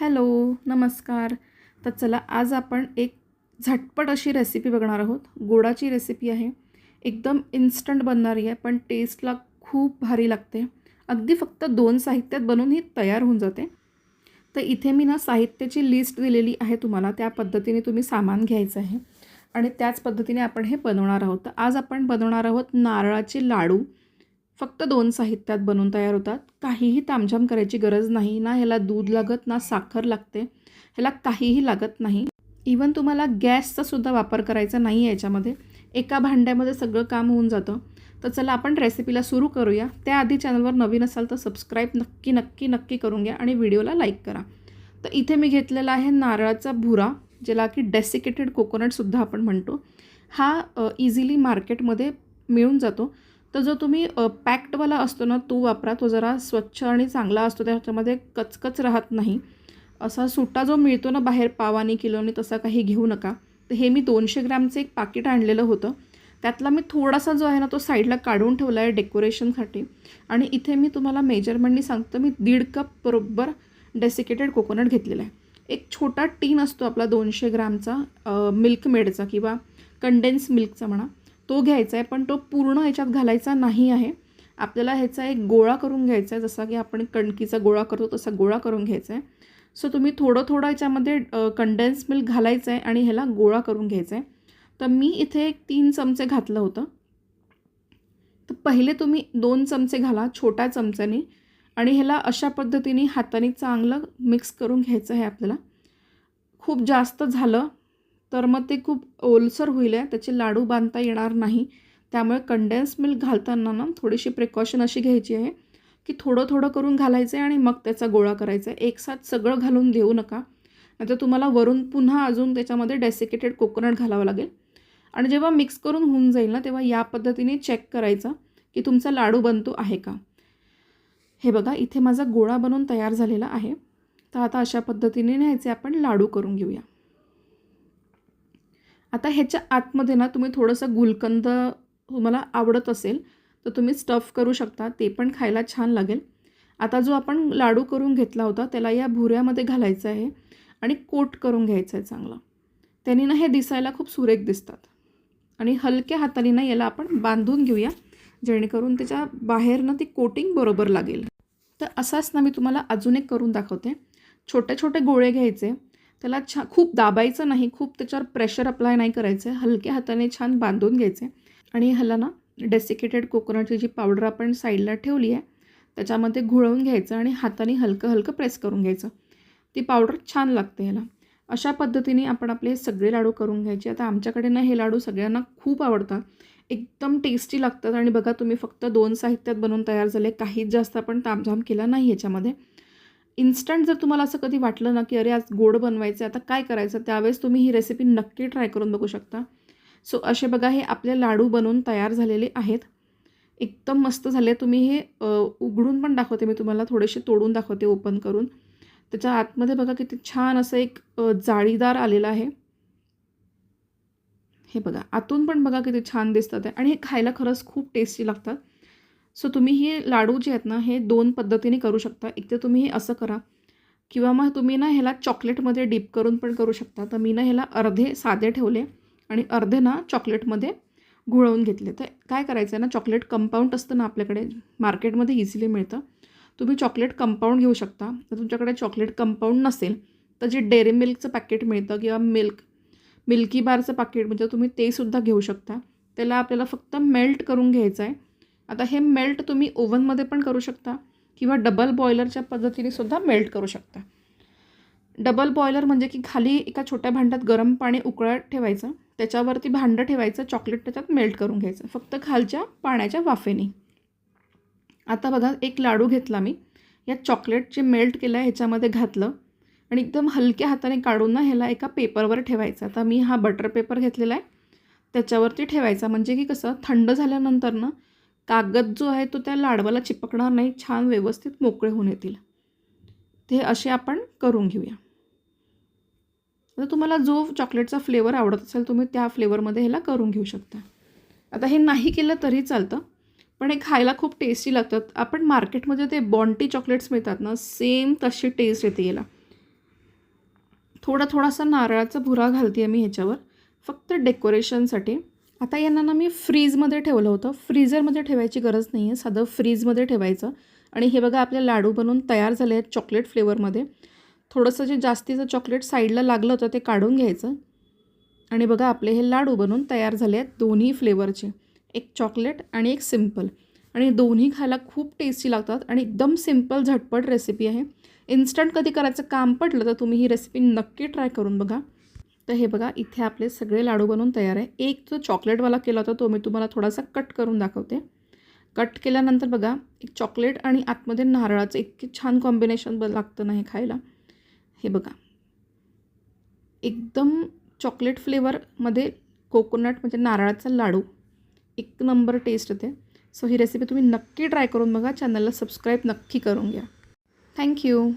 Hello नमस्कार. तर चला आज आपण एक झटपट अशी रेसिपी बघणार आहोत. गोडाची रेसिपी आहे. एकदम इन्स्टंट बनणारी आहे पण टेस्टला खूप भारी लागते. अगदी फक्त दोन साहित्यात बनवून ही तयार होऊन जाते. तर इथे मी ना साहित्याची लिस्ट दिलेली आहे तुम्हाला. त्या पद्धतीने तुम्ही सामान घ्यायचं आहे. आणि त्याच पद्धतीने आपण हे बनवणार आहोत. तर आज आपण बनवणार आहोत नारळाचे लाडू. फक्त दोन साहित्यात बनवून तयार होतात. काहीही तामझाम करायची गरज नाही ना ह्याला दूध लागत ना साखर लागते ह्याला काहीही लागत नाही. इवन तुम्हाला गॅसचा सुद्धा वापर करायचा नाही आहे याच्यामध्ये. एका भांड्यामध्ये सगळं काम होऊन जातं. तर चला आपण रेसिपीला सुरू करूया. त्याआधी चॅनलवर नवीन असाल तर सबस्क्राईब नक्की नक्की नक्की करून घ्या आणि व्हिडिओला लाईक करा. तर इथे मी घेतलेला आहे नारळाचा भुरा ज्याला की डेसिकेटेड कोकोनटसुद्धा आपण म्हणतो. हा इझिली मार्केटमध्ये मिळून जातो. तर जो तुम्ही पॅक्डवाला असतो ना तो वापरा. तो जरा स्वच्छ आणि चांगला असतो. त्याच्यामध्ये कचकच राहत नाही. असा सुट्टा जो मिळतो ना बाहेर पावानी किलोनी तसा काही घेऊ नका. तर हे मी दोनशे ग्रॅमचं एक पाकिट आणलेलं होतं. त्यातला मी थोडासा जो आहे ना तो साईडला काढून ठेवला आहे डेकोरेशनसाठी. आणि इथे मी तुम्हाला मेजरमेंटनी सांगतो मी दीड कप बरोबर डेसिकेटेड कोकोनट घेतलेला आहे. एक छोटा टीन असतो आपला दोनशे ग्रामचा मिल्क मेडचा किंवा कंडेन्स मिल्कचा म्हणा. तो घ्यायचा आहे पण तो पूर्ण याच्यात घालायचा नाही आहे. आपल्याला ह्याचा एक गोळा करून घ्यायचा आहे जसा की आपण कणकीचा गोळा करतो तसा गोळा करून घ्यायचा आहे. सो तुम्ही थोडं थोडं याच्यामध्ये कंडेन्स मिल्क घालायचं आहे आणि ह्याला गोळा करून घ्यायचा आहे. तर मी इथे एक तीन चमचे घातलं होतं. तर पहिले तुम्ही दोन चमचे घाला छोट्या चमच्याने आणि ह्याला अशा पद्धतीने हाताने चांगलं मिक्स करून घ्यायचं आहे आपल्याला. खूप जास्त झालं तर मग ते खूप ओलसर होईल आहे त्याचे लाडू बांधता येणार नाही. त्यामुळे कंडेन्स मिल्क घालताना ना थोडीशी प्रिकॉशन अशी घ्यायची आहे की थोडं थोडं करून घालायचं आहे आणि मग त्याचा गोळा करायचा आहे एकसाथ सगळं घालून देऊ नका. नाहीतर तुम्हाला वरून पुन्हा अजून त्याच्यामध्ये डेसिकेटेड कोकोनट घालावं लागेल. आणि जेव्हा मिक्स करून होऊन जाईल ना तेव्हा या पद्धतीने चेक करायचं की तुमचा लाडू बनतो आहे का. हे बघा इथे माझा गोळा बनवून तयार झालेला आहे. तर आता अशा पद्धतीने न्यायचे आपण लाडू करून घेऊया. आता ह्याच्या आतमध्ये ना तुम्ही थोडंसं गुलकंद तुम्हाला आवडत असेल तर तुम्ही स्टफ करू शकता ते पण खायला छान लागेल. आता जो आपण लाडू करून घेतला होता त्याला या भुऱ्यामध्ये घालायचं आहे आणि कोट करून घ्यायचं आहे चांगलं. त्यांनी ना हे दिसायला खूप सुरेख दिसतात. आणि हलक्या हाताने ना याला आपण बांधून घेऊया जेणेकरून त्याच्या बाहेर ना ती कोटिंग बरोबर लागेल. तर असाच ना मी तुम्हाला अजून एक करून दाखवते. छोटे छोटे गोळे घ्यायचे त्याला छा खूप दाबायचं नाही खूप त्याच्यावर प्रेशर अप्लाय नाही करायचं आहे. हलक्या हाताने छान बांधून घ्यायचे आणि ह्याला ना डेसिकेटेड कोकोनटची जी पावडर आपण साईडला ठेवली आहे त्याच्यामध्ये घुळवून घ्यायचं आणि हाताने हलकं हलकं प्रेस करून घ्यायचं. ती पावडर छान लागते ह्याला. अशा पद्धतीने आपण आपले सगळे लाडू करून घ्यायचे. आता आमच्याकडे ना हे लाडू सगळ्यांना खूप आवडतात. एकदम टेस्टी लागतात. आणि बघा तुम्ही फक्त दोन साहित्यात बनवून तयार झाले. काहीच जास्त आपण तामझाम केला नाही ह्याच्यामध्ये. इन्स्टंट जर तुम्हाला असं कधी वाटलं ना की अरे आज गोड बनवायचं आता काय करायचं? त्यावेळेस तुम्ही ही रेसिपी नक्की ट्राय करून बघू शकता. सो असे बघा हे आपले लाडू बनवून तयार झालेले आहेत. एकदम मस्त झाले. तुम्ही हे उघडून पण दाखवते मी तुम्हाला. थोडेसे तोडून दाखवते ओपन करून. त्याच्या आतमध्ये बघा किती छान असं एक जाळीदार आलेलं आहे. हे बघा आतून पण बघा किती छान दिसतात आहे. आणि हे खायला खरंच खूप टेस्टी लागतात. सो तुम्ही हे लाडू जे आहेत ना हे दोन पद्धतीने करू शकता. एक तर तुम्ही हे असं करा किंवा मग तुम्ही ना ह्याला चॉकलेटमध्ये डीप करून पण करू शकता. तर मी ना ह्याला अर्धे साधे ठेवले आणि अर्धे ना चॉकलेटमध्ये घुळवून घेतले. तर काय करायचं आहे ना चॉकलेट कंपाऊंड असतं ना आपल्याकडे मार्केटमध्ये इझिली मिळतं. तुम्ही चॉकलेट कंपाऊंड घेऊ शकता. तर तुमच्याकडे चॉकलेट कंपाऊंड नसेल तर जे डेअरी मिल्कचं पॅकेट मिळतं किंवा मिल्क मिल्की बारचं पॅकेट म्हणजे तुम्ही ते सुद्धा घेऊ शकता. त्याला आपल्याला फक्त मेल्ट करून घ्यायचं आहे आता हे मेल्ट तुम्ही ओव्हनमध्ये पण करू शकता किंवा डबल बॉयलरच्या पद्धतीने सुद्धा मेल्ट करू शकता. डबल बॉयलर म्हणजे की खाली एका छोट्या भांड्यात गरम पाणी उकळत ठेवायचं त्याच्यावरती भांडं ठेवायचं चॉकलेट त्याच्यात मेल्ट करून घ्यायचं फक्त खालच्या पाण्याच्या वाफेने. आता बघा एक लाडू घेतला मी. या चॉकलेट जे मेल्ट केलं आहे ह्याच्यामध्ये घातलं आणि एकदम हलक्या हाताने काढून ना ह्याला एका पेपरवर ठेवायचं. आता मी हा बटर पेपर घेतलेला आहे. त्याच्यावरती ठेवायचा. म्हणजे की कसं थंड झाल्यानंतर ना कागद जो आहे तो त्या लाडवाला चिपकणार नाही छान व्यवस्थित मोकळे होऊन येतील. ते असे आपण करून घेऊया. आता तुम्हाला जो चॉकलेटचा फ्लेवर आवडत असेल तुम्ही त्या फ्लेवरमध्ये ह्याला करून घेऊ शकता. आता हे नाही केलं तरी चालतं पण हे खायला खूप टेस्टी लागतात. आपण मार्केटमध्ये ते बॉन्टी चॉकलेट्स मिळतात ना सेम तशी टेस्ट येते याला. थोडा थोडासा नारळाचा भुरा घालते आहे मी ह्याच्यावर फक्त डेकोरेशनसाठी. आता यांना ना मी फ्रीजमध्ये ठेवलं होतं. फ्रीजरमध्ये ठेवायची गरज नाही आहे साधं फ्रीजमध्ये ठेवायचं. आणि हे बघा आपले लाडू बनवून तयार झाले आहेत चॉकलेट फ्लेवरमध्ये थोडंसं जे जास्तीचं चॉकलेट साईडला लागलं होतं ते काढून घ्यायचं. आणि बघा आपले हे लाडू बनवून तयार झाले आहेत दोन्ही फ्लेवरचे एक चॉकलेट आणि एक सिंपल आणि दोन्ही खायला खूप टेस्टी लागतात आणि एकदम सिंपल झटपट रेसिपी आहे. इन्स्टंट कधी करायचं काम पडलं तर तुम्ही ही रेसिपी नक्की ट्राय करून बघा. तर हे बघा इथे आपले सगळे लाडू बनवून तयार आहे. एक जो चॉकलेटवाला केला होता तो मी तुम्हाला थोडासा कट करून दाखवते. कट केल्यानंतर बघा एक चॉकलेट आणि आतमध्ये नारळाचं इतके छान कॉम्बिनेशन ब लागतं नाही खायला. हे बघा. एकदम चॉकलेट फ्लेवरमध्ये कोकोनट म्हणजे नारळाचा लाडू. एक नंबर टेस्ट येते. सो ही रेसिपी तुम्ही नक्की ट्राय करून बघा. चॅनलला सबस्क्राईब नक्की करून घ्या. थँक्यू